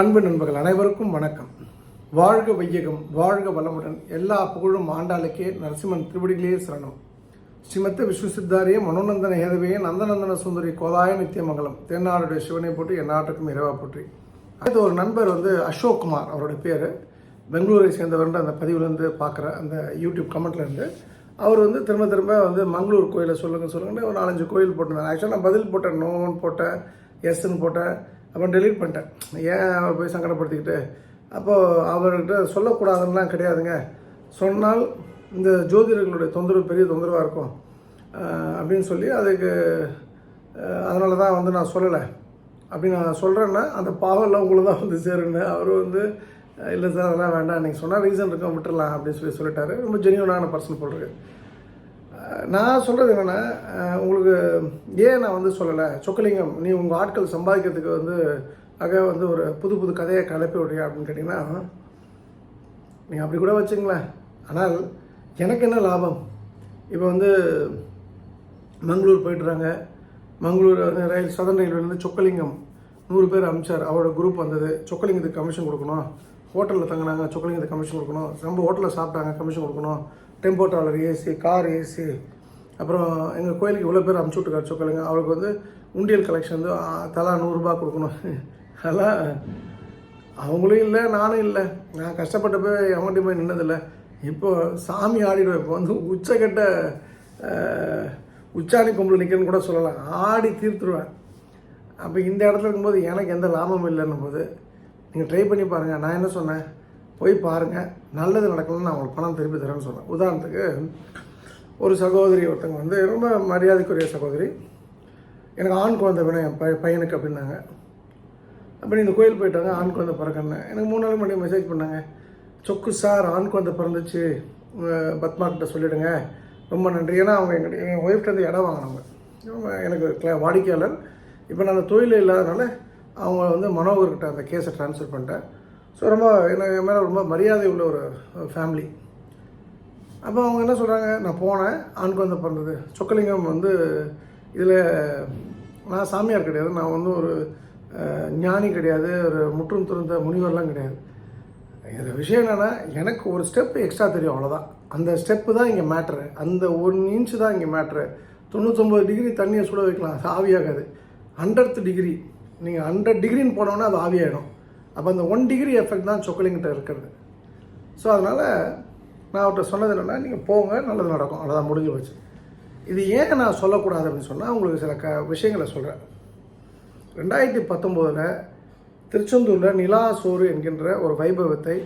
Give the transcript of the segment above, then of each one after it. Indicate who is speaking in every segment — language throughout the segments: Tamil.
Speaker 1: அன்பு நண்பர்கள் அனைவருக்கும் வணக்கம். வாழ்க வையகம் வாழ்க வளமுடன். எல்லா புகழும் ஆண்டாளுக்கே நரசிம்மன் திருவடிகளே சரணம். ஸ்ரீமத்த விஸ்வசித்தாரிய மனோநந்தன ஹேதவே நந்தநந்தன சுந்தரி கோதாய நித்தியமங்கலம் தென்னாடுடைய சிவனை போட்டு என் நாட்டுக்கும் போற்றி. அடுத்து ஒரு நண்பர் வந்து அசோக் குமார் அவருடைய பேர். பெங்களூரை சேர்ந்தவர்ன்ற அந்த பதிவுலேருந்து பார்க்குற அந்த யூடியூப் கமெண்ட்லேருந்து. அவர் வந்து திரும்ப திரும்ப வந்து மங்களூர் கோயிலை சொல்லுங்க சொல்லுங்கன்னு ஒரு நாலஞ்சு கோயில் போட்டிருந்தாங்க ஆக்சுவலாக நான் பதில் போட்டேன் நோன்னு போட்டேன் எஸ்ன்னு போட்டேன். அப்போ டெலீட் பண்ணிட்டேன். ஏன் அவர் போய் சங்கடப்படுத்திக்கிட்டு? அப்போது அவர்கிட்ட சொல்லக்கூடாதுன்னெலாம் கிடையாதுங்க. சொன்னால் இந்த ஜோதிடர்களுடைய தொந்தரவு பெரிய தொந்தரவாக இருக்கும். அப்படின்னு சொல்லி அதுக்கு அதனால தான் வந்து நான் சொல்லலை. அப்படி நான் சொல்கிறேன்னா அந்த பாவம்லாம் உங்களை தான் வந்து சேருங்க. அவர் வந்து இல்லை சார் அதெல்லாம் வேண்டாம். நீங்கள் சொன்னால் ரீசன் இருக்கும் விட்டுறலாம் அப்படின்னு சொல்லி சொல்லிட்டாரு. ரொம்ப ஜெனியூனான பர்சன் போடுறது நான் சொல்கிறது என்னென்னா உங்களுக்கு ஏன் நான் வந்து சொல்லலை? சொக்கலிங்கம் நீ உங்கள் ஆட்கள் சம்பாதிக்கிறதுக்கு வந்து அக வந்து ஒரு புது புது கதையை கலப்பி விடுறியா அப்படின்னு கேட்டிங்கன்னா நீங்கள் அப்படி கூட வச்சுங்களேன் ஆனால் எனக்கு என்ன லாபம்? இப்போ வந்து மங்களூர் போயிட்டுறாங்க. மங்களூர் வந்து ரயில் சதன் ரயில்வேலேருந்து சொக்கலிங்கம் நூறு பேர் அமிச்சார். அவரோட குரூப் வந்தது. சொக்கலிங்கத்துக்கு கமிஷன் கொடுக்கணும். ஹோட்டலில் தங்கினாங்க. சொக்கலிங்கத்துக்கு கமிஷன் கொடுக்கணும். ரொம்ப ஹோட்டலில் சாப்பிட்டாங்க. கமிஷன் கொடுக்கணும். Tempo traveller AC car AC அப்புறம் எங்கள் கோயிலுக்கு இவ்வளோ பேர் அமுச்சு விட்டுருக்காரு. சொக்கலுங்க அவளுக்கு வந்து உண்டியல் கலெக்ஷன் வந்து தலா நூறுரூபா கொடுக்கணும். அதெல்லாம் அவங்களும் இல்லை நானும் இல்லை. நான் கஷ்டப்பட்ட போய் அவங்கள்ட்ட போய் நின்னதில்லை. இப்போ சாமி ஆடிடுவேன். இப்போ வந்து உச்சக்கட்ட உச்சாணி கொம்பில் நிற்கன்னு கூட சொல்லலாம். ஆடி தீர்த்துருவேன். அப்போ இந்த இடத்துல இருக்கும்போது எனக்கு எந்த லாபமும் இல்லைன்னும் போது நீங்கள் ட்ரை பண்ணி பாருங்கள் நான் என்ன சொன்னேன்? போய் பாருங்கள் நல்லது நடக்கணும்னு நான் உங்களுக்கு பணம் திருப்பி தரேன்னு சொன்னேன். உதாரணத்துக்கு ஒரு சகோதரி ஒருத்தங்க வந்து ரொம்ப மரியாதைக்குரிய சகோதரி. எனக்கு ஆண் குழந்தை வேணும் என் பை பையனுக்கு அப்படின்னாங்க. அப்படி இந்த கோயில் போயிட்டாங்க ஆண் குழந்தை பிறக்கணுன்னு எனக்கு மூணு நாள் மணி மெசேஜ் பண்ணாங்க. சொக்கு சார் ஆண் குழந்தை பிறந்துச்சு. உங்கள் பத்மா கிட்ட சொல்லிவிடுங்க ரொம்ப நன்றி. ஏன்னா அவங்க எங்கள் என் ஒய்ஃப்டேருந்து இடம் வாங்கினாங்க அவங்க எனக்கு கிளா வாடிக்கையாளர். இப்போ நான் தொழில் இல்லாதனால அவங்க வந்து மனோகர்கிட்ட அந்த கேஸை ட்ரான்ஸ்ஃபர் பண்ணிட்டேன். ஸோ ரொம்ப எனக்கு என் மேலே ரொம்ப மரியாதை உள்ள ஒரு ஃபேமிலி அப்போ அவங்க என்ன சொல்கிறாங்க நான் போனேன் ஆண் குழந்தை பிறந்தது. சொக்கலிங்கம் வந்து இதில் நான் சாமியார் கிடையாது. நான் வந்து ஒரு ஞானி கிடையாது. ஒரு முற்றும் துறந்த முனிவர்லாம் கிடையாது. இதில் விஷயம் என்னென்னா எனக்கு ஒரு ஸ்டெப் எக்ஸ்ட்ரா தெரியும் அவ்வளோதான் அந்த ஸ்டெப்பு தான் இங்கே மேட்ரு அந்த ஒன் இன்ச்சு தான் இங்கே மேட்ரு தொண்ணூற்றொம்பது டிகிரி தண்ணியை சுட வைக்கலாம் அது ஆவியாகாது. ஹண்ட்ரட் டிகிரி நீங்கள் ஹண்ட்ரட் டிகிரின்னு போனோன்னா அது ஆவியாகிடும் அப்போ அந்த ஒன் டிகிரி எஃபெக்ட் தான் சொக்கலிங்கிட்ட இருக்கிறது. ஸோ அதனால் நான் அவர்கிட்ட சொன்னது என்னென்னா நீங்கள் போங்க நல்லது நடக்கும். அவ்வளோதான் முடிஞ்சு போச்சு. இது ஏன் நான் சொல்லக்கூடாது அப்படின்னு சொன்னால் உங்களுக்கு சில க விஷயங்களை சொல்கிறேன் ரெண்டாயிரத்தி பத்தொம்போதில் திருச்செந்தூரில் நிலா சோறு என்கின்ற ஒரு வைபவத்தை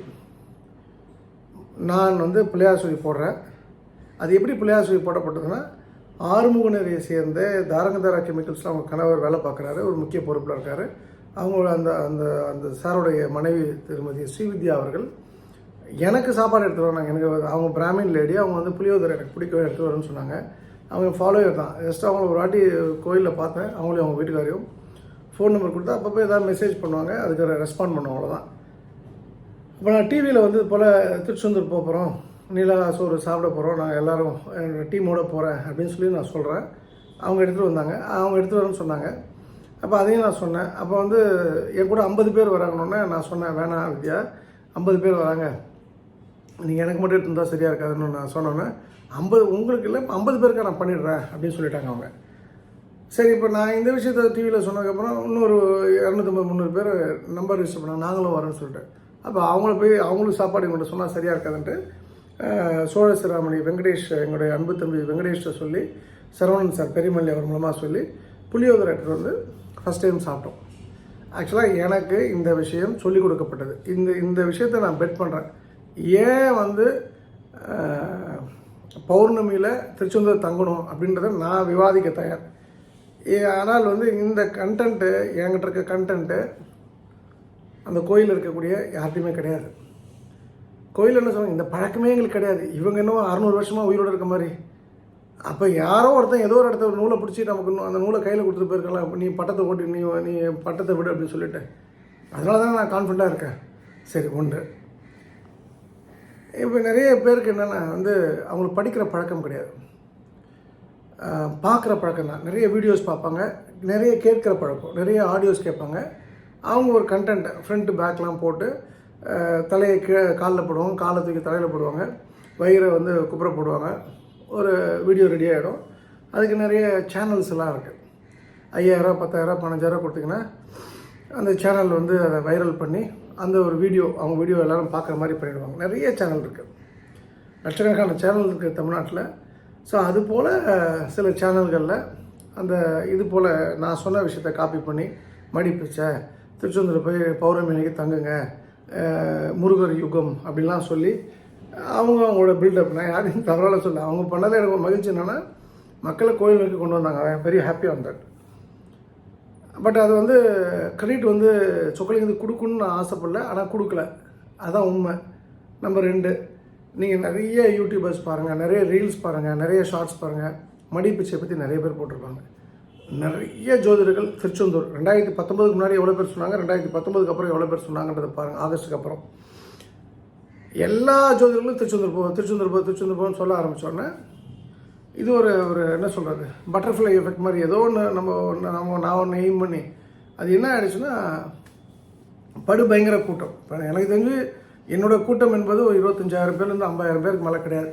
Speaker 1: நான் வந்து பிள்ளையார் சொல்லி போடுறேன். அது எப்படி பிள்ளையார் சொல்லி போடப்பட்டதுன்னா ஆறுமுகனரை சேர்ந்த தாரங்கதாரா கெமிக்கல்ஸில் அவங்க கணவர் வேலை பார்க்குறாரு ஒரு முக்கிய பொறுப்பில் இருக்கார். அவங்களோட அந்த அந்த அந்த சாருடைய மனைவி திருமதி ஸ்ரீவித்யா அவர்கள் எனக்கு சாப்பாடு எடுத்து வராங்க எனக்கு அவங்க பிராமின் லேடி அவங்க வந்து புளியோதரை எனக்கு பிடிக்கவே எடுத்து வரேன்னு சொன்னாங்க. அவங்க ஃபாலோவர் தான். ஜஸ்ட் அவங்கள ஒரு வாட்டி கோயிலில் பார்த்தேன். அவங்களையும் அவங்க வீட்டுக்காரையும். ஃபோன் நம்பர் கொடுத்தா அப்பப்போ ஏதாவது மெசேஜ் பண்ணுவாங்க. அதுக்கு ரெஸ்பாண்ட் பண்ணுவோம் அவ்வளோதான் இப்போ நான் டிவியில் வந்து போல் திருச்செந்தூர் போக போகிறோம் நீலா சோறு சாப்பிட போகிறோம் நாங்கள் எல்லோரும் டீமோடு டீமோட போகிறேன் அப்படின்னு சொல்லி நான் சொல்கிறேன் அவங்க எடுத்துகிட்டு வந்தாங்க. அவங்க எடுத்துகிட்டு வரேன்னு சொன்னாங்க. அப்போ அதையும் நான் சொன்னேன். அப்போ வந்து என் கூட ஐம்பது பேர் வராங்கன்னொன்னே நான் சொன்னேன் வேணாம் வித்யா ஐம்பது பேர் வராங்க. நீங்கள் எனக்கு மட்டும் இருந்தால் சரியாக இருக்காதுன்னு நான் சொன்னோன்னே ஐம்பது உங்களுக்கு இல்லை ஐம்பது பேருக்கு நான் பண்ணிடுறேன் அப்படின்னு சொல்லிட்டாங்க அவங்க. சரி இப்போ நான் இந்த விஷயத்த டிவியில் சொன்னதுக்கப்புறம் இன்னொரு இரநூத்தம்பது முந்நூறு பேர் நம்பர் ரிஜிஸ்டர் பண்ணாங்க. நாங்களும் வரோன்னு சொல்லிட்டு. அப்போ அவங்கள போய் அவங்களும் சாப்பாடு எங்கள்கிட்ட சொன்னால் சரியாக இருக்காதுன்ட்டு சோழ சிராமணி வெங்கடேஷ் எங்களுடைய அன்பு தம்பி வெங்கடேஷ்ட சொல்லி சரவணன் சார் பெரியமல்லி அவர் மூலமாக சொல்லி புளியோதரை எடுத்துகிட்டு வந்து ஃபஸ்ட் டைம் சாப்பிட்டோம். ஆக்சுவலாக எனக்கு இந்த விஷயம் சொல்லிக் கொடுக்கப்பட்டது. இந்த இந்த விஷயத்தை நான் பெட் பண்ணுறேன் ஏன் வந்து பௌர்ணமியில் திருச்செந்தூர் தங்கணும் அப்படின்றத நான் விவாதிக்க தயார். ஏ, ஆனால் வந்து இந்த கண்டென்ட்டு என்கிட்ட இருக்க கண்டென்ட்டு அந்த கோயிலில் இருக்கக்கூடிய யார்ட்டையுமே கிடையாது. கோயில் என்ன சொல்லுவாங்க இந்த பழக்கமே எங்களுக்கு கிடையாது. இவங்க என்னவோ அறநூறு வருஷமாக உயிரோடு இருக்க மாதிரி. அப்போ யாரோ ஒருத்தன் ஏதோ ஒரு இடத்த ஒரு நூலை பிடிச்சி நமக்கு இன்னும் அந்த நூலை கையில் கொடுத்துட்டு போயிருக்கலாம். நீ பட்டத்தை ஓட்டி நீ நீ பட்டத்தை விடு அப்படின்னு சொல்லிட்டேன் அதனால தான் நான் கான்ஃபிடண்ட்டாக இருக்கேன். சரி ஒன்று இப்போ நிறைய பேருக்கு என்னென்னா வந்து அவங்களுக்கு படிக்கிற பழக்கம் கிடையாது. பார்க்குற பழக்கம் தான். நிறைய வீடியோஸ் பார்ப்பாங்க. நிறைய கேட்குற பழக்கம். நிறைய ஆடியோஸ் கேட்பாங்க. அவங்க ஒரு கண்டென்ட்டை ஃப்ரண்ட் பேக்லாம் போட்டு தலையை கீழே காலில் போடுவாங்க காலை தூக்கி தலையில் போடுவாங்க வயிறை வந்து குப்புற போடுவாங்க. ஒரு வீடியோ ரெடி ஆகிடும் அதுக்கு நிறைய சேனல்ஸ் எல்லாம் இருக்குது ஐயாயிரம் பத்தாயிரம் பதினஞ்சாயிரம் கொடுத்தீங்கன்னா அந்த சேனல் வந்து அதை வைரல் பண்ணி அந்த ஒரு வீடியோ அவங்க வீடியோ எல்லாரும் பார்க்குற மாதிரி பண்ணிடுவாங்க. நிறைய சேனல் இருக்குது லட்சக்கணக்கான சேனல் இருக்குது தமிழ்நாட்டில். ஸோ அது போல் சில சேனல்களில் அந்த இது போல் நான் சொன்ன விஷயத்தை காப்பி பண்ணி மடி பிச்சை திருச்செந்தூர் போய் பௌர்ணமி அன்னைக்கு தங்குங்க முருகர் யுகம் அப்படின்லாம் சொல்லி அவங்க அவங்களோட பில்டப் நான் யாரையும் தவறால சொல்ல அவங்க பண்ணதில் எனக்கு மகிழ்ச்சி என்னென்னா மக்களை கோயில் நோக்கி கொண்டு வந்தாங்க. Very happy on that but அது வந்து கிரெடிட் வந்து சொக்கலிங்கத்துக்கு கொடுக்கணும்னு நான் ஆசைப்படல ஆனால் கொடுக்கல. அதுதான் உண்மை. நம்பர் ரெண்டு நீங்கள் நிறைய யூடியூபர்ஸ் பாருங்கள் நிறைய ரீல்ஸ் பாருங்கள் நிறைய ஷார்ட்ஸ் பாருங்கள் மடி பிச்சை பற்றி நிறைய பேர் போட்டிருப்பாங்க. நிறைய ஜோதிடர்கள் திருச்செந்தூர் ரெண்டாயிரத்தி பத்தொம்பதுக்கு முன்னாடி எவ்வளோ பேர் சொன்னாங்க ரெண்டாயிரத்தி பத்தொம்பதுக்கு அப்புறம் எவ்வளோ பேர் சொன்னாங்கன்றதை பாருங்கள் ஆகஸ்ட்டுக்கு அப்புறம். எல்லா ஜோதிடர்களும் திருச்செந்தூர் போ திருச்செந்தூர் திருச்செந்தூர் சொல்ல ஆரம்பித்தோடனே இது ஒரு ஒரு என்ன சொல்கிறது பட்டர்ஃப்ளை எஃபெக்ட் மாதிரி ஏதோ ஒன்று நம்ம ஒன்று நம்ம நான் ஒன்று எய்ம் பண்ணி அது என்ன ஆயிடுச்சுன்னா படு பயங்கர கூட்டம். இப்போ எனக்கு தெரிஞ்சு என்னோட கூட்டம் என்பது ஒரு இருபத்தஞ்சாயிரம் பேர்லேருந்து ஐம்பதாயிரம் பேருக்கு மேலே கிடையாது.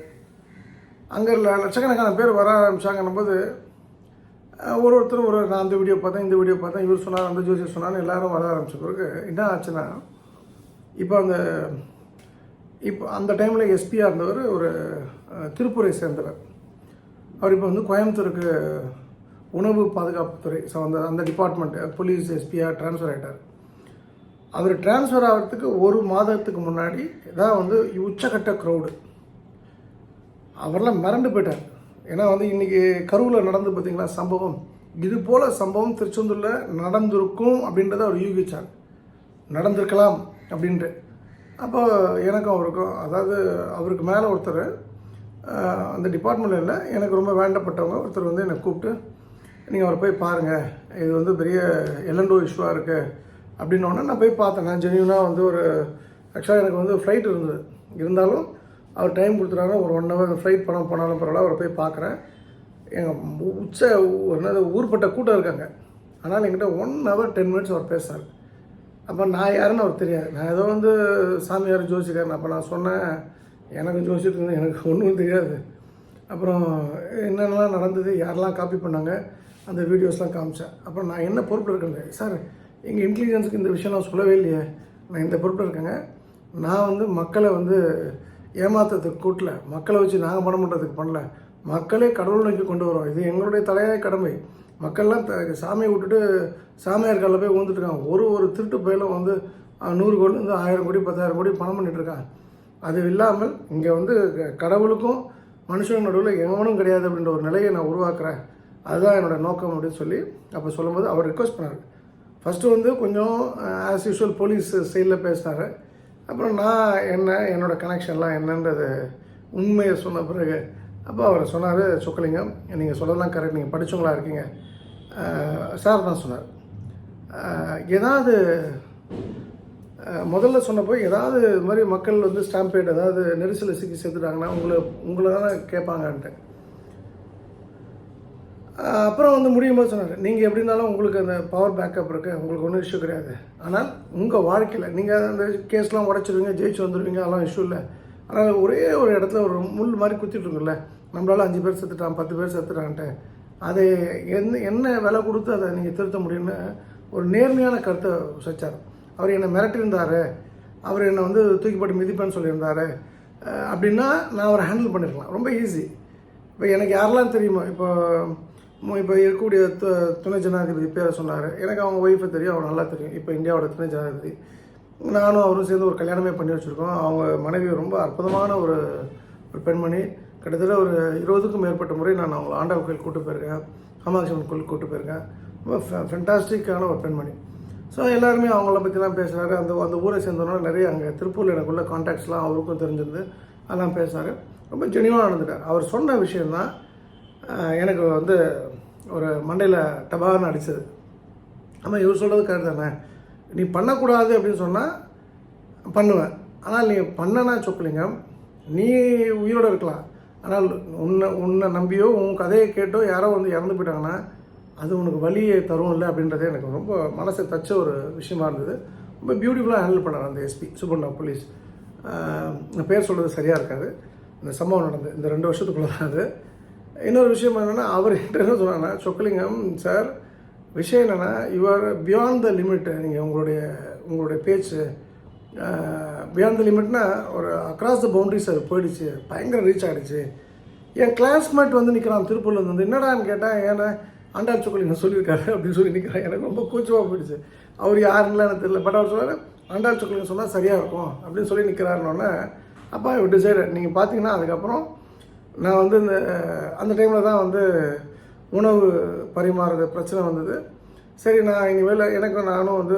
Speaker 1: அங்கே லட்சக்கணக்கான பேர் வர ஆரம்பித்தாங்கன்னும் போது ஒரு ஒருத்தரும் ஒரு நான் அந்த வீடியோ பார்த்தேன் இந்த வீடியோ பார்த்தேன் இவர் சொன்னார் அந்த ஜோசியர் சொன்னான்னு எல்லாரும் வர ஆரம்பிச்ச பிறகு என்ன ஆச்சுன்னா இப்போ அந்த இப்போ அந்த டைமில் எஸ்பியாக இருந்தவர் ஒரு திருப்பூரை சேர்ந்தவர். அவர் இப்போ வந்து கோயம்புத்தூருக்கு உணவு பாதுகாப்புத்துறை ஸோ அந்த அந்த டிபார்ட்மெண்ட் போலீஸ் எஸ்பியாக ட்ரான்ஸ்ஃபர் ஆகிட்டார் அவர் ட்ரான்ஸ்ஃபர் ஆகிறதுக்கு ஒரு மாதத்துக்கு முன்னாடி தான் வந்து உச்சக்கட்ட க்ரௌடு அவரெல்லாம் மிரண்டு போயிட்டார். ஏன்னா வந்து இன்றைக்கி கரூரில் நடந்து பார்த்தீங்களா சம்பவம்? இது போல் சம்பவம் திருச்செந்தூரில் நடந்திருக்கும் அப்படின்றத அவர் யூகிச்சார். நடந்திருக்கலாம் அப்படின்ட்டு. அப்போ எனக்கும் அவருக்கும் அதாவது அவருக்கு மேலே ஒருத்தர் அந்த டிபார்ட்மெண்ட்டில் இல்லை எனக்கு ரொம்ப வேண்டப்பட்டவங்க ஒருத்தர் வந்து என்னை கூப்பிட்டு நீங்கள் அவரை போய் பாருங்கள் இது வந்து பெரிய எல்லண்டோ இஷ்யூவாக இருக்குது அப்படின்னோடனே நான் போய் பார்த்தேன். நான் ஜென்யூனாக வந்து ஒரு ஆக்சுவலாக எனக்கு வந்து ஃப்ளைட் இருந்தது. இருந்தாலும் அவர் டைம் கொடுத்துட்டாங்க ஒரு ஒன் ஹவர் ஃப்ளைட் பணம் போனாலும் பரவாயில்ல அவரை போய் பார்க்குறேன். எங்கள் உச்ச என்னது ஊர்பட்ட கூட்டம் இருக்காங்க. ஆனால் என்கிட்ட ஒன் ஹவர் டென் மினிட்ஸ் அவர் பேசுகிறார் அப்போ நான் யாருன்னு அவர் தெரியாது. நான் ஏதோ வந்து சாமியார் ஜோசிக்காரன். அப்போ நான் சொன்னேன் எனக்கு ஜோசியத்துக்கு எனக்கு ஒன்றும் தெரியாது. அப்புறம் என்னென்னலாம் நடந்தது யாரெல்லாம் காப்பி பண்ணாங்க அந்த வீடியோஸ்லாம் காமிச்சேன். அப்புறம் நான் என்ன பொறுப்பில் இருக்கேன் சார் எங்கள் இன்டெலிஜென்ஸுக்கு இந்த விஷயம்லாம் சொல்லவே இல்லையே. நான் இந்த பொறுப்பில் இருக்கேங்க. நான் வந்து மக்களை வந்து ஏமாத்துறதுக்கு கூட்டல. மக்களை வச்சு நாங்கள் பணம் பண்ணுறதுக்கு பண்ணல. மக்களே கடவுள் நோக்கி கொண்டு வரோம் இது எங்களுடைய தலையாய கடமை. மக்கள்லாம் த- சாமியை விட்டுட்டு சாமியார் காலில் போய் ஊந்துட்டுருக்காங்க ஒரு ஒரு திருட்டு பயிலும் வந்து நூறு நூறு கோடிலேருந்து ஆயிரம் கோடி பத்தாயிரம் கோடி பணம் பண்ணிட்டு அது இல்லாமல் இங்கே வந்து க- கடவுளுக்கும் மனுஷன் நடுவில் எவனும் கிடையாது அப்படின்ற ஒரு நிலையை நான் உருவாக்குறேன். அதுதான் என்னோட நோக்கம் அப்படின்னு சொல்லி அப்போ சொல்லும்போது அவர் ரிக்வஸ்ட் பண்ணார். ஃபஸ்ட்டு வந்து கொஞ்சம் ஆஸ் யூஷுவல் போலீஸ் சைடில் பேசினார். அப்புறம் நான் என்ன என்னோடய கனெக்ஷன்லாம் என்னன்றது உண்மையை சொன்ன பிறகு அப்போ அவர் சொன்னார் சொக்கலிங்கம் நீங்கள் சொல்லலாம் கரெக்ட் நீங்கள் படிச்சவங்களா இருக்கீங்க. சார் தான் சொன்னார். ஏதாவது முதல்ல சொன்னப்போ ஏதாவது இது மாதிரி மக்கள் வந்து ஸ்டாம்பேட் ஏதாவது நெரிசலில் சிக்கி செத்துட்டாங்கன்னா உங்களை உங்களை தான் கேட்பாங்கன்ட்டு. அப்புறம் வந்து முடியும் போது சொன்னார் நீங்கள் எப்படி இருந்தாலும் உங்களுக்கு அந்த பவர் பேக்கப் இருக்குது உங்களுக்கு ஒன்றும் இஷ்யூ கிடையாது. ஆனால் உங்கள் வாழ்க்கையில் நீங்கள் அந்த கேஸ்லாம் உடச்சிருவீங்க ஜெயிச்சு வந்துடுவீங்க அதெல்லாம் இஷ்யூ இல்லை. ஆனால் ஒரே ஒரு இடத்துல ஒரு முள் மாதிரி குத்திட்டுருக்குல்ல நம்மளால அஞ்சு பேர் செத்துட்டான் பத்து பேர் செத்துட்டான்ட்டு அதை என்ன என்ன விலை கொடுத்து அதை நீங்கள் திருத்த முடியும்னு ஒரு நேர்மையான கருத்தை வச்சார். அவர் என்னை மிரட்டியிருந்தார் அவர் என்னை வந்து தூக்கி போட்டு மிதிப்பேன்னு சொல்லியிருந்தார். அப்படின்னா நான் அவரை ஹேண்டில் பண்ணிருக்கலாம். ரொம்ப ஈஸி இப்போ எனக்கு யாரெல்லாம் தெரியுமோ இப்போ இப்போ இருக்கக்கூடிய து துணை ஜனாதிபதி பேரை சொன்னார். எனக்கு அவங்க ஒய்ஃபை தெரியும் அவங்க நல்லா தெரியும். இப்போ இந்தியாவோட துணை ஜனாதிபதி. நானும் அவரும் சேர்ந்து ஒரு கல்யாணமே பண்ணி வச்சுருக்கோம். அவங்க மனைவி ரொம்ப அற்புதமான ஒரு ஒரு பெண்மணி. கிட்டத்தட்ட ஒரு இருபதுக்கும் மேற்பட்ட முறை நான் அவங்களை ஆண்டவர் கோயில் கூட்டு போயிருக்கேன். காமாட்சி அம்மன் கோயில் கூட்டு போயிருக்கேன். ரொம்ப ஃபென்டாஸ்டிக்கான ஒரு பெண்மணி. ஸோ எல்லாருமே அவங்கள பற்றிலாம் பேசுகிறாரு அந்த அந்த ஊரை சேர்ந்தவங்க நிறைய அங்கே திருப்பூரில் எனக்குள்ள கான்டாக்ட்ஸ்லாம் அவருக்கும் தெரிஞ்சிருந்து அதெல்லாம் பேசுகிறாரு ரொம்ப ஜெனியூனாக நடந்துட்டார். அவர் சொன்ன விஷயந்தான் எனக்கு வந்து ஒரு மண்டையில் டபார்னு அடிச்சது. ஆமாம் இவர் சொல்கிறது கரெக்ட் தானே. நீ பண்ணக்கூடாது அப்படின்னு சொன்னால் பண்ணுவேன். ஆனால் நீ பண்ணனா சொக்கலிங்கம் நீ உயிரோடு இருக்கலாம். ஆனால் உன்னை உன்னை நம்பியோ உன் கதையை கேட்டோ யாரோ வந்து இறந்து போயிட்டாங்கன்னா அது உனக்கு வழியை தரும் இல்லை அப்படின்றதே எனக்கு ரொம்ப மனசை தச்ச ஒரு விஷயமா இருந்தது. ரொம்ப பியூட்டிஃபுல்லாக ஹேண்டில் பண்ணார் அந்த எஸ்பி சுபர்ணா போலீஸ் பேர் சொல்கிறது சரியாக இருக்காது. இந்த சம்பவம் நடந்தது. இந்த ரெண்டு வருஷத்துக்குள்ளே தான் அது. இன்னொரு விஷயம் என்னென்னா அவர் என்கிட்ட என்ன சொன்னாங்கன்னா சொக்கலிங்கம் சார் விஷயம் என்னென்னா யுவர் பியாண்ட் த லிமிட் நீங்கள் உங்களுடைய உங்களுடைய பேச்சு பியாண்ட் த லிமிட்னா ஒரு அக்ராஸ் த பவுண்டரிஸ் அது போயிடுச்சு. பயங்கர ரீச் ஆகிடுச்சு என் கிளாஸ்மேட் வந்து நிற்கிறான் திருப்பூரில் வந்து என்னடான்னு கேட்டேன் ஏன்னா ஆண்டாள் நான் சொல்லியிருக்காரு அப்படின்னு சொல்லி நிற்கிறேன் எனக்கு ரொம்ப கூச்சமாக போயிடுச்சு. அவர் யாருன்னு எனக்கு தெரியல. பட் அவர் சொன்னார் ஆண்டாள் சொக்கலிங்கம் சொன்னால் சரியாக இருக்கும் அப்படின்னு சொல்லி நிற்கிறாருன்னொன்னே அப்பா இவர் டிசைட் நீங்கள் பார்த்தீங்கன்னா அதுக்கப்புறம் நான் வந்து இந்த அந்த டைமில் தான் வந்து உணவு பரிமாறுறது பிரச்சனை வந்தது. சரி நான் இனிமேல் எனக்கு நானும் வந்து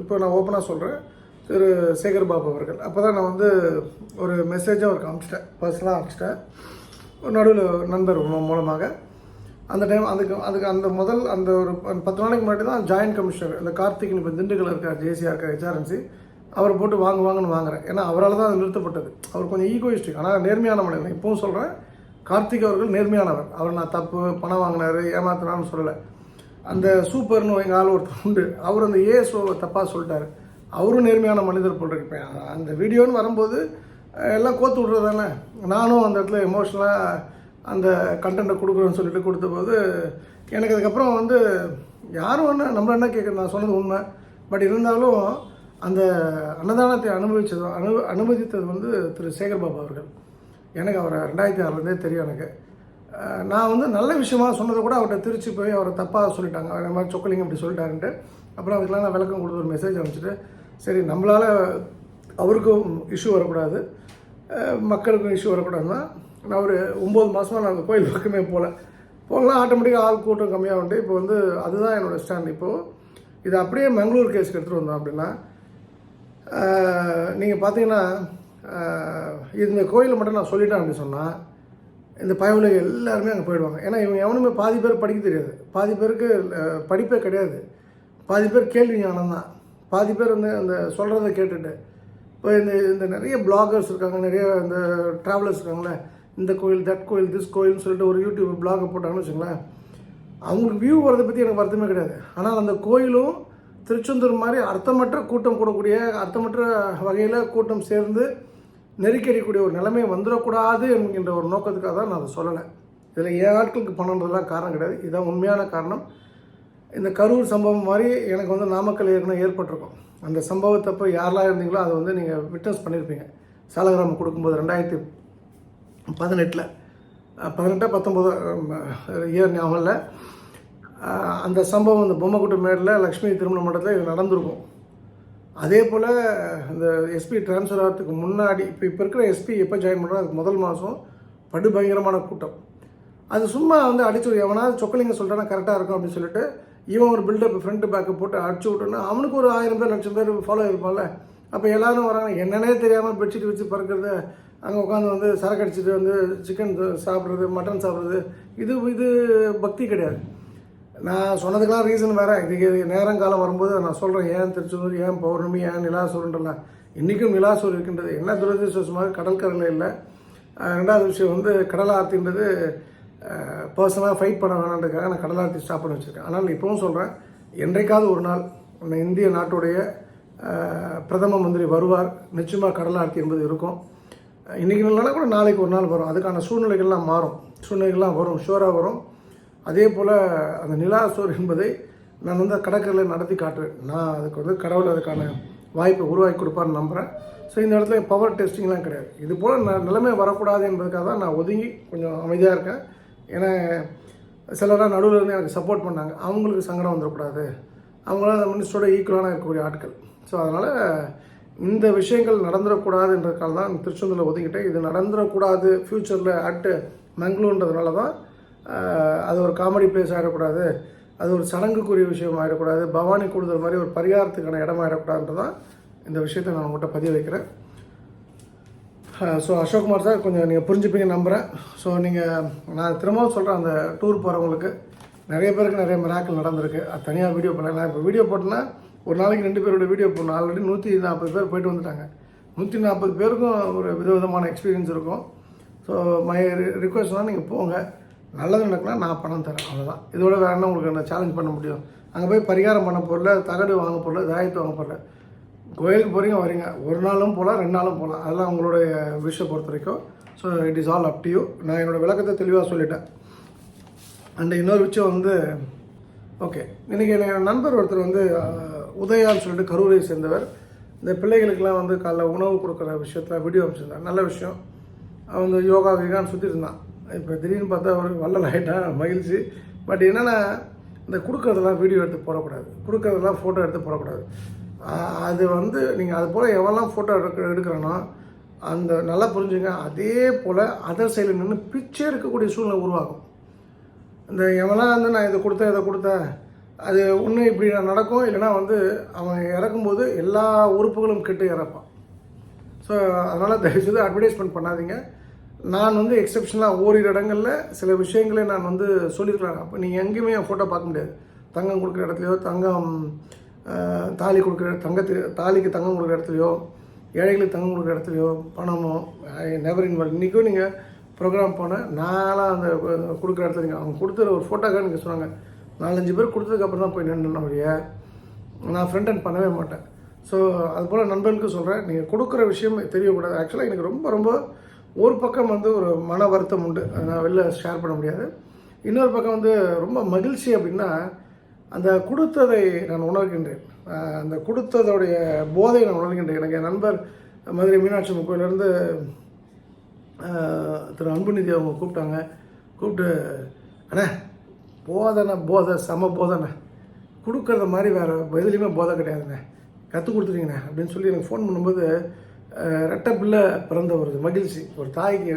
Speaker 1: இப்போ நான் ஓப்பனாக சொல்கிறேன் திரு சேகர் பாபு அவர்கள். அப்போ தான் நான் வந்து ஒரு மெசேஜாக அவருக்கு அனுப்பிச்சிட்டேன் பர்சனலாக அனுப்பிச்சிட்டேன் ஒரு நடுவில் நண்பர் மூலமாக. அந்த டைம் அதுக்கு அதுக்கு அந்த முதல் அந்த ஒரு பத்து நாளைக்கு முன்னாடி தான் ஜாயின்ட் கமிஷனர் இந்த கார்த்திக் இப்போ திண்டுக்கல் இருக்கார் ஜேசியாக இருக்கிற ஹெச்ஆர்என்சி அவரை போட்டு வாங்க வாங்கன்னு வாங்குறேன். ஏன்னா அவரால் தான் அது நிறுத்தப்பட்டது. அவர் கொஞ்சம் ஈகோயிஸ்டிக் ஆனால் நேர்மையான மனிதன் இப்போவும் சொல்கிறேன் கார்த்திக் அவர்கள் நேர்மையானவர். அவர் நான் தப்பு பணம் வாங்கினாரு ஏமாத்தினான்னு சொல்லலை. அந்த சூப்பர்னு எங்கள் ஆள் ஒருத்தர் உண்டு. அவர் அந்த ஏஎஸ்ஓவை தப்பாக சொல்லிட்டாரு. அவரும் நேர்மையான மனிதர் போல் இருப்பேன் அந்த வீடியோன்னு வரும்போது எல்லாம் கோத்து விட்றது தானே நானும் அந்த இடத்துல எமோஷ்னலாக அந்த கண்டென்ட்டை கொடுக்குறேன்னு சொல்லிட்டு கொடுத்தபோது எனக்கு அதுக்கப்புறம் வந்து யாரும் என்ன நம்மள என்ன கேட்குறது நான் சொன்னது உண்மை. பட் இருந்தாலும் அந்த அன்னதானத்தை அனுபவித்தது அனு அனுமதித்தது வந்து திரு சேகர் பாபு அவர்கள். எனக்கு அவரை ரெண்டாயிரத்தி ஆறுலேருந்தே தெரியும் எனக்கு. நான் வந்து நல்ல விஷயமா சொன்னதை கூட அவர்கிட்ட திருச்சி போய் அவரை தப்பாக சொல்லிட்டாங்க. அவர் இந்த மாதிரி சொக்கலிங்க அப்படி சொல்லிட்டாருன்ட்டு. அப்புறம் அதுக்கெல்லாம் நான் விளக்கம் கொடுத்து ஒரு மெசேஜ் அனுப்பிச்சிட்டு சரி நம்மளால் அவருக்கும் இஷ்யூ வரக்கூடாது. மக்களுக்கும் இஷ்யூ வரக்கூடாதுன்னா நான் ஒரு ஒம்பது மாதமாக நான் அந்த கோயில் பக்கமே போகல போகலாம் ஆட்டோமேட்டிக்காக ஆள் கூட்டம் கம்மியாக உண்டு இப்போ வந்து அதுதான் என்னோடய ஸ்டாண்ட் இப்போது இது அப்படியே மங்களூர் கேஸ்க்கு எடுத்துகிட்டு வந்தோம் அப்படின்னா நீங்கள் பார்த்தீங்கன்னா இந்த கோயிலை மட்டும் நான் சொல்லிட்டேன் அப்படின்னு சொன்னால் இந்த பயவுலக எல்லாருமே அங்கே போயிடுவாங்க. ஏன்னா இவங்க எவனுமே பாதி பேர் படிக்க தெரியாது. பாதி பேருக்கு படிப்பே கிடையாது. பாதி பேர் கேள்வி ஞானம் தான் பாதி பேர் வந்து அந்த சொல்கிறத கேட்டுட்டு இப்போ இந்த இந்த நிறைய பிளாகர்ஸ் இருக்காங்க நிறைய இந்த ட்ராவலர்ஸ் இருக்காங்களே இந்த கோயில் தட் கோயில் திஸ் கோயில்னு சொல்லிட்டு ஒரு யூடியூப் பிளாகை போட்டாங்கன்னு வச்சுங்களேன் அவங்களுக்கு வியூ வரதை பற்றி எனக்கு வருத்தமே கிடையாது. ஆனால் அந்த கோயிலும் திருச்செந்தூர் மாதிரி அர்த்தமற்ற கூட்டம் கூடக்கூடிய அர்த்தமற்ற வகையில் கூட்டம் சேர்ந்து நெருக்கடிக்கூடிய ஒரு நிலைமை வந்துடக்கூடாது என்கின்ற ஒரு நோக்கத்துக்காக தான் நான் அதை சொல்லலை. இதில் ஏன் ஆட்களுக்கு பணன்றதுலாம் காரணம் கிடையாது. இதுதான் உண்மையான காரணம். இந்த கரூர் சம்பவம் மாதிரி எனக்கு வந்து நாமக்கல் ஏற்கனவே ஏற்பட்டிருக்கும். அந்த சம்பவத்தப்போ யாரெல்லாம் இருந்தீங்களோ அதை வந்து நீங்கள் விட்னஸ் பண்ணியிருப்பீங்க சாலகிராமம் கொடுக்கும்போது ரெண்டாயிரத்தி பதினெட்டில் பதினெட்டா பத்தொம்போது இயர் ஞாபகம் இல்லை. அந்த சம்பவம் இந்த பொம்மைக்குட்டு மேடில் லக்ஷ்மி திருமண மண்டலத்தில் இது நடந்திருக்கும். அதே போல் இந்த எஸ்பி ட்ரான்ஸ்ஃபர் ஆகிறதுக்கு முன்னாடி இப்போ இப்போ இருக்கிற எஸ்பி எப்போ ஜாயின் பண்ணுறோம் அதுக்கு முதல் மாதம் படுபயங்கரமான கூட்டம். அது சும்மா வந்து அடிச்சு எவனாவது சொக்கலிங்க சொல்லிட்டானா கரெக்டாக இருக்கும் அப்படின்னு சொல்லிட்டு இவன் ஒரு பில்டப் ஃப்ரண்ட் பேக்கை போட்டு அடிச்சு விட்டோன்னா அவனுக்கு ஒரு ஆயிரம் பேர் லட்சம் பேர் ஃபாலோ இருப்பான்ல அப்போ எல்லோரும் வராங்க. என்னன்னே தெரியாமல் பெட்ஷீட் வச்சு பறக்கிறது அங்கே உட்காந்து வந்து சரக்கு அடிச்சுட்டு வந்து சிக்கன் சாப்பிட்றது மட்டன் சாப்பிட்றது இது இது பக்தி கிடையாது. நான் சொன்னதுக்கெல்லாம் ரீசன் வேறு. இதுக்கு நேரங்காலம் வரும்போது நான் சொல்கிறேன் ஏன் திருச்செந்தூர் ஏன் பௌர்ணமி ஏன் நிலாசூர்ன்றலாம் இன்றைக்கும் நிலாசூர் இருக்கின்றது. என்ன துரதிருஷ்டமாக கடற்கரையில் இல்லை. ரெண்டாவது விஷயம் வந்து கடல் ஆர்த்தின்றது பர்சனலாக ஃபைட் பண்ண வேணான்றதுக்காக நான் கடல் ஆர்த்தி ஸ்டாப் பண்ணி வச்சுருக்கேன். ஆனால் இப்போவும் சொல்கிறேன் என்றைக்காவது ஒரு நாள் நம்ம இந்திய நாட்டுடைய பிரதம மந்திரி வருவார். நிச்சயமாக கடலார்த்தி என்பது இருக்கும். இன்றைக்கி இல்லைனா கூட நாளைக்கு ஒரு நாள் வரும். அதுக்கான சூழ்நிலைகள்லாம் மாறும். சூழ்நிலைகள்லாம் வரும் ஷோராக வரும். அதே போல் அந்த நிலா சோர் என்பதை நான் வந்து கடற்கரையில் நடத்தி காட்டுவேன். நான் அதுக்கு வந்து கடவுள் அதுக்கான வாய்ப்பை உருவாக்கி கொடுப்பான்னு நம்புகிறேன் ஸோ இந்த இடத்துல பவர் டெஸ்டிங்லாம் கிடையாது. இது போல் ந நிலைமை வரக்கூடாது என்பதுக்காக தான் நான் ஒதுங்கி கொஞ்சம் அமைதியாக இருக்கேன். ஏன்னா சிலராக நடுவில் இருந்து எனக்கு சப்போர்ட் பண்ணாங்க. அவங்களுக்கு சங்கடம் வந்துடக்கூடாது. அவங்களாம் அந்த மினிஸ்டரோட ஈக்குவலான இருக்கக்கூடிய ஆட்கள். ஸோ அதனால் இந்த விஷயங்கள் நடந்துடக்கூடாதுன்றதுக்காக தான் திருச்செந்தூரில் ஒதுக்கிட்டேன். இது நடந்துடக்கூடாது ஃப்யூச்சரில் அட்டு மங்களூர்ன்றதுனால தான் அது ஒரு காமெடி பிளேஸ் ஆகிடக்கூடாது அது ஒரு சடங்குக்குரிய விஷயம் ஆகிடக்கூடாது பவானி கூடுதல் மாதிரி ஒரு பரிகாரத்துக்கான இடமாகிடக்கூடாதுன்றது தான் இந்த விஷயத்தை நான் உங்கள்கிட்ட பதிய வைக்கிறேன் ஸோ அசோக்குமார் சார் கொஞ்சம் நீங்கள் புரிஞ்சுப்பீங்க நம்புகிறேன் ஸோ நீங்கள் நான் திரும்பவும் சொல்கிறேன் அந்த டூர் போகிறவங்களுக்கு நிறைய பேருக்கு நிறைய மிராக்கள் நடந்திருக்கு. அது தனியாக வீடியோ பண்ணலாம் இப்போ வீடியோ போட்டேன்னா ஒரு நாளைக்கு ரெண்டு பேரோட வீடியோ போடணும். ஆல்ரெடி நூற்றி நாற்பது பேர் போயிட்டு வந்துட்டாங்க. நூற்றி நாற்பது பேருக்கும் ஒரு விதவிதமான எக்ஸ்பீரியன்ஸ் இருக்கும். ஸோ மை ரிக்வஸ்ட்னால் நீங்கள் போங்க. நல்லது நடக்கலாம் நான் பணம் தரேன். அவ்வளோதான் இதோட வேறு என்ன உங்களுக்கு நான் சேலஞ்ச் பண்ண முடியும்? அங்கே போய் பரிகாரம் பண்ண பொருள் தகடு வாங்க பொருள் தாயத்து வாங்க பொருள். கோயிலுக்கு போகிறீங்க வரீங்க. ஒரு நாளும் போகலாம் ரெண்டு நாளும் போகலாம். அதெல்லாம் உங்களுடைய விஷயம் பொறுத்த வரைக்கும். So it is all up to you நான் என்னோடய விளக்கத்தை தெளிவாக சொல்லிட்டேன். அண்ட் இன்னொரு விஷயம் வந்து ஓகே இன்றைக்கி என் நண்பர் ஒருத்தர் வந்து உதயான்னு சொல்லிட்டு கரூரை சேர்ந்தவர். இந்த பிள்ளைகளுக்கெல்லாம் வந்து காலைல உணவு கொடுக்குற விஷயத்தில் வீடியோ அமைச்சிருந்தார் நல்ல விஷயம். அவன் வந்து யோகா வீகான்னு சுற்றி இருந்தான். இப்போ திடீர்னு பார்த்தா ஒரு வள்ளல் ஆகிட்டான் மகிழ்ச்சி. பட் என்னென்னா இந்த கொடுக்குறதெல்லாம் வீடியோ எடுத்து போடக்கூடாது. கொடுக்குறதெல்லாம் ஃபோட்டோ எடுத்து போடக்கூடாது. அது வந்து நீங்கள் அது போல் எவெல்லாம் ஃபோட்டோ எடுக்க எடுக்கிறனோ அந்த நல்லா புரிஞ்சுங்க. அதே போல் அதர் சைடில் நின்று பிச்சை இருக்கக்கூடிய சூழ்நிலை உருவாகும். இந்த எவனா வந்து நான் இதை கொடுத்தேன் இதை கொடுத்தேன் அது ஒன்று இப்படி நடக்கும் இல்லைன்னா வந்து அவன் இறக்கும்போது எல்லா உறுப்புகளும் கெட்டு இறப்பான். ஸோ அதனால் தயவுசெய்து அட்வர்டைஸ்மெண்ட் பண்ணாதீங்க. நான் வந்து எக்ஸப்ஷனாக ஓரிரு இடங்களில் சில விஷயங்களை நான் வந்து சொல்லியிருக்கிறேன் அப்போ நீங்கள் எங்கேயுமே என் ஃபோட்டோ பார்க்க முடியாது. தங்கம் கொடுக்குற இடத்துலையோ தங்கம் தாலி கொடுக்குற தங்கத்து தாலிக்கு தங்கம் கொடுக்குற இடத்துலையோ ஏழைகளுக்கு தங்கம் கொடுக்குற இடத்துலையோ பணமோ நெவர் இன்வால்வ் இன்றைக்கும் நீங்கள் ப்ரோக்ராம் போனேன் நான்லாம் அந்த கொடுக்குற இடத்துல நீங்கள் அவங்க கொடுத்துற ஒரு ஃபோட்டோக்காக நீங்கள் சொன்னாங்க. நாலஞ்சு பேர் கொடுத்ததுக்கப்புறம் தான் போய் நின்று ஒழிய நான் ஃப்ரெண்ட் அண்ட் பண்ணவே மாட்டேன். ஸோ அது போல் நண்பர்களுக்கு சொல்கிறேன் நீங்கள் கொடுக்குற விஷயம் தெரியக்கூடாது. ஆக்சுவலாக எனக்கு ரொம்ப ரொம்ப ஒரு பக்கம் வந்து ஒரு மன வருத்தம் உண்டு. அதை நான் வெளில ஷேர் பண்ண முடியாது. இன்னொரு பக்கம் வந்து ரொம்ப மகிழ்ச்சி அப்படின்னா அந்த கொடுத்ததை நான் உணர்கின்றேன். அந்த கொடுத்ததோடைய போதை நான் உணர்கின்றேன். எனக்கு என் நண்பர் மதுரை மீனாட்சி அம்மன் கோயிலேருந்து திரு அன்புநிதி அவங்க கூப்பிட்டாங்க. கூப்பிட்டு அண்ணே போதனை போதை சம போதனை. கொடுக்கறத மாதிரி வேறு எதுலேயுமே போதை கிடையாதுண்ணே. கற்றுக் கொடுத்துருங்கண்ணே அப்படின்னு சொல்லி எனக்கு ஃபோன் பண்ணும்போது ஆஹ் ரெட்டை பிள்ளை பிறந்த ஒரு மகிழ்ச்சி. ஒரு தாய்க்கு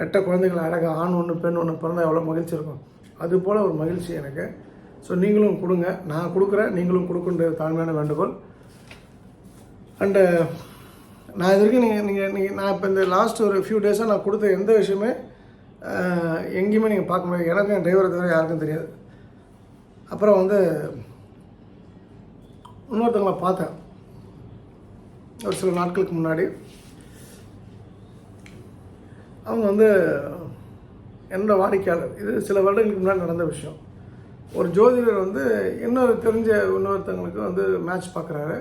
Speaker 1: ரெட்டை குழந்தைகள் அழகாக ஆண் ஒன்று பெண் ஒன்று பிறந்தால் எவ்வளோ மகிழ்ச்சி இருக்கும். அது போல் ஒரு மகிழ்ச்சி எனக்கு. ஸோ நீங்களும் கொடுங்க. நான் கொடுக்குறேன். நீங்களும் கொடுக்குன்ற தாழ்மையான வேண்டுகோள். அண்டு uh, நான் இது வரைக்கும் நீங்கள் நீங்கள் நீங்கள் நான் இப்போ இந்த லாஸ்ட் ஒரு ஃபியூ டேஸாக நான் கொடுத்த எந்த விஷயமே uh, எங்கேயுமே நீங்கள் பார்க்க முடியாது. எனக்கு என் டிரைவரை தவிர யாருக்கும் தெரியாது. அப்புறம் வந்து இன்னொருத்தவங்களை பார்த்தேன். ஒரு சில நாட்களுக்கு முன்னாடி. அவங்க வந்து என்னோட வாடிக்கையாளர். இது சில வருடங்களுக்கு முன்னாடி நடந்த விஷயம். ஒரு ஜோதிடர் வந்து இன்னொரு தெரிஞ்ச இன்னொருத்தவங்களுக்கு வந்து மேட்ச் பார்க்குறாரு.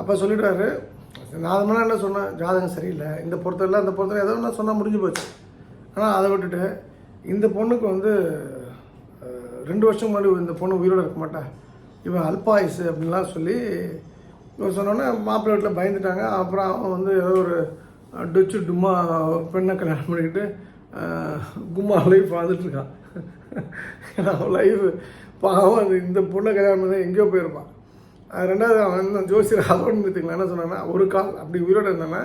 Speaker 1: அப்போ சொல்லிடுறாரு நான் என்ன சொன்னேன்? ஜாதகம் சரியில்லை. இந்த பொறுத்தவரை அந்த பொறுத்தவரை ஏதோ ஒன்று சொன்னால் முடிஞ்சு போச்சு. ஆனால் அதை விட்டுட்டு இந்த பொண்ணுக்கு வந்து ரெண்டு வருஷம் முன்னாடி இந்த பொண்ணு உயிரோடு இருக்க மாட்டா. இவன் அல்பாயுசு அப்படின்லாம் சொல்லி இவன் சொன்னோன்னே மாப்பிள்ளை வீட்டில் பயந்துட்டாங்க. அப்புறம் அவன் வந்து ஏதோ ஒரு டச்சு டும்மா பெண்ணை கல்யாணம் பண்ணிக்கிட்டு கும்மா லைஃப் வாழ்ந்துட்டுருக்கான் அவன் லைஃப் பாவம். அது இந்த பொண்ணை கல்யாணம் பண்ணி எங்கேயோ போயிருப்பான் அது ரெண்டாவது அவன் வந்து ஜோசியர் அதோடு நிறுத்திக்கலாம் என்ன சொன்னான்னா ஒரு கால் அப்படி உயிரோடு இருந்தானா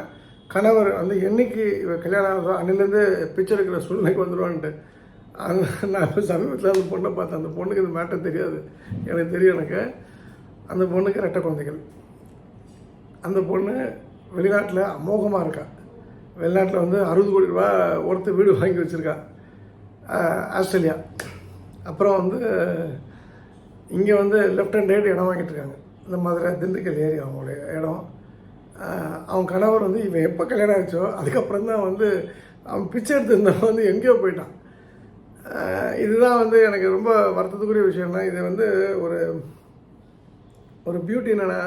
Speaker 1: கணவர் வந்து என்னைக்கு இவன் கல்யாணம் ஆகுதோ அன்னிலேருந்து பிச்சை எடுக்கிற சூழ்நிலைக்கு வந்துடுவான்ட்டு அந்த நான் இப்போ சமீபத்தில் அந்த பொண்ணை பார்த்தேன். அந்த பொண்ணுக்கு இது மேட்டர் தெரியாது. எனக்கு தெரியும் எனக்கு. அந்த பொண்ணுக்கு ரெட்டை குழந்தைகள். அந்த பொண்ணு வெளிநாட்டில் அமோகமாக இருக்கா. வெளிநாட்டில் வந்து அறுபது கோடி ரூபா ஒருத்தர் வீடு வாங்கி வச்சுருக்கா. ஆஸ்திரேலியா. அப்புறம் வந்து இங்கே வந்து லெஃப்ட் அண்ட் ரைட் இடம் வாங்கிட்டு இருக்காங்க. இந்த மதுரை திண்டுக்கல் ஏரியா அவங்களுடைய இடம். அவன் கணவர் வந்து இவன் எப்போ கல்யாணம் ஆச்சோ அதுக்கப்புறம் தான் வந்து அவன் பிச்சை எடுத்திருந்தவன் வந்து எங்கேயோ போயிட்டான். இதுதான் வந்து எனக்கு ரொம்ப வருத்தத்துக்குரிய விஷயம்னா இது வந்து ஒரு ஒரு பியூட்டி என்னென்னா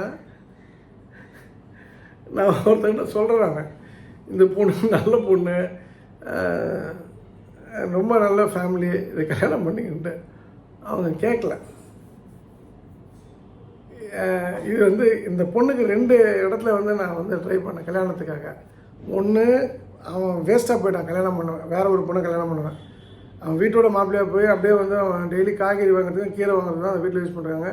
Speaker 1: நான் ஒருத்தங்கிட்ட சொல்கிறேன் இந்த பொண்ணு நல்ல பொண்ணு. ரொம்ப நல்ல ஃபேமிலி இதை கல்யாணம் பண்ணிக்கிட்டு அவங்க கேட்கல இது வந்து இந்த பொண்ணுக்கு ரெண்டு இடத்துல வந்து நான் வந்து ட்ரை பண்ணேன் கல்யாணத்துக்காக. ஒன்று அவன் வேஸ்ட்டாக போயிட்டான் கல்யாணம் பண்ணுவேன். வேற ஒரு பொண்ணை கல்யாணம் பண்ணுவேன். அவன் வீட்டோட மாப்பிள்ளையாக போய் அப்படியே வந்து அவன் டெய்லி காய்கறி வாங்குறதுக்கும் கீரை வாங்குறது தான் அந்த வீட்டில் யூஸ் பண்ணுறாங்க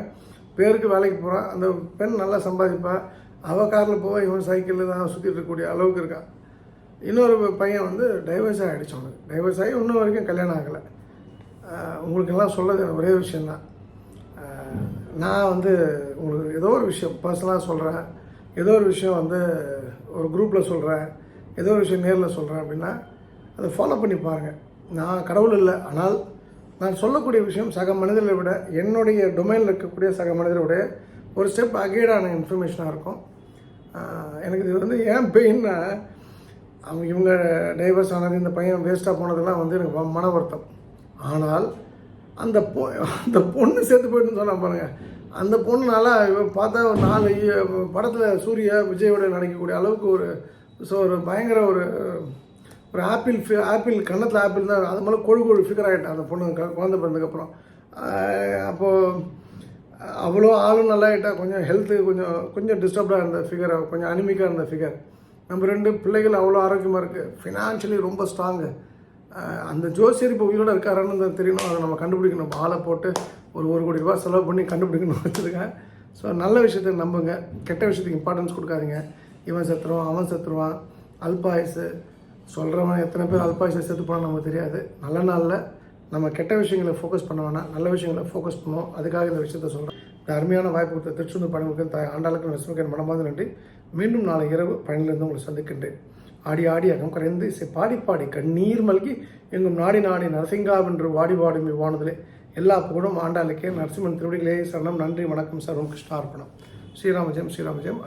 Speaker 1: பேருக்கு வேலைக்கு போகிறான் அந்த பெண் நல்லா சம்பாதிப்பா. அவள் காரில் போவா இவன் சைக்கிளில் தான் சுற்றிட்டு இருக்கக்கூடிய அளவுக்கு இருக்கான் இன்னொரு பையன் வந்து டைவர்ஸ் ஆகிடுச்சு அவனுக்கு. டைவர்ஸ் ஆகி இன்னும் வரைக்கும் கல்யாணம் ஆகலை. உங்களுக்கெல்லாம் சொல்ல ஒரே விஷயந்தான் நான் வந்து உங்களுக்கு ஏதோ ஒரு விஷயம் பர்சனலாக சொல்கிறேன் ஏதோ ஒரு விஷயம் வந்து ஒரு குரூப்பில் சொல்கிறேன் ஏதோ ஒரு விஷயம் நேரில் சொல்கிறேன் அப்படின்னா அதை ஃபாலோ பண்ணி பாருங்கள் நான் கடவுள் இல்லை. ஆனால் நான் சொல்லக்கூடிய விஷயம் சக மனிதர்களை விட என்னுடைய டொமைனில் இருக்கக்கூடிய சக மனிதரை ஒரு ஸ்டெப் அகைடான இன்ஃபர்மேஷனாக இருக்கும். எனக்கு இது வந்து ஏன் பெயின்னா அவங்க இவங்க டைவர்ஸ் ஆனது இந்த பையன் வேஸ்ட்டாக போனதெல்லாம் வந்து எனக்கு மன வருத்தம். ஆனால் அந்த பொ அந்த பொண்ணு சேர்த்து போயிட்டுன்னு சொன்னால் பாருங்கள் அந்த பொண்ணு நல்லா பார்த்தா ஒரு நாலு படத்தில் சூர்யா விஜயோட நடிக்கக்கூடிய அளவுக்கு ஒரு ஸோ ஒரு பயங்கர ஒரு ஒரு ஆப்பிள் ஃபி ஆப்பிள் கன்னத்தில் ஆப்பிள் தான் அது மேலே கொழு கொழு ஃபிகர் ஆகிட்டேன் அந்த பொண்ணு க- குழந்தை பிறந்ததுக்கப்புறம் அப்போது அவ்வளோ ஆளும் நல்லா ஆகிட்டா கொஞ்சம் ஹெல்த்து கொஞ்சம் கொஞ்சம் டிஸ்டர்ப்டாக இருந்த ஃபிகர் கொஞ்சம் அனிமிக்காக இருந்த ஃபிகர் நம்ம ரெண்டு பிள்ளைகள் அவ்வளோ ஆரோக்கியமாக இருக்குது ஃபினான்ஷியலி ரொம்ப ஸ்ட்ராங்கு அந்த ஜோசியர் இப்போ உயிரோட இருக்காரான்னு தெரியணும். அதை நம்ம கண்டுபிடிக்கணும். ஆளை போட்டு ஒரு ஒரு கோடி ரூபா செலவு பண்ணி கண்டுபிடிக்கணும் வச்சுருக்கேன். ஸோ நல்ல விஷயத்த நம்புங்க. கெட்ட விஷயத்துக்கு இம்பார்ட்டன்ஸ் கொடுக்காதீங்க. இவன் செத்துருவான் அவன் செத்துருவான். அல்பாயசு. சொல்கிறவன் எத்தனை பேர் அல்பாயுசை செத்து நமக்கு தெரியாது. நல்ல நாளில் நம்ம கெட்ட விஷயங்களை ஃபோக்கஸ் பண்ண வேணாம். நல்ல விஷயங்களை ஃபோக்கஸ் பண்ணுவோம். அதுக்காக இந்த விஷயத்த சொல்கிறேன் இந்த அருமையான வாய்ப்பு கொடுத்த திருச்செந்தூர் பணிகளுக்கு தாய் ஆண்டாளுக்கு நசுமிக்கன் மனமார்ந்த நன்றி. மீண்டும் நாளை இரவு பணியிலிருந்து உங்களை சந்திக்கின்றேன். ஆடி ஆடி அகம் கரைந்து இசை பாடி பாடி கண்ணீர் மல்கி எங்கும் நாடி நாடி நரசிங்காவென்று வாடி வாடும் இவ்வானதிலே எல்லா புகழும் ஆண்டாளுக்கே நரசிம்மன் திருவடிகளே சரணம். நன்றி வணக்கம் சர்வம் கிருஷ்ணார்ப்பணம். ஸ்ரீராமஜெயம் ஸ்ரீராமஜெயம்.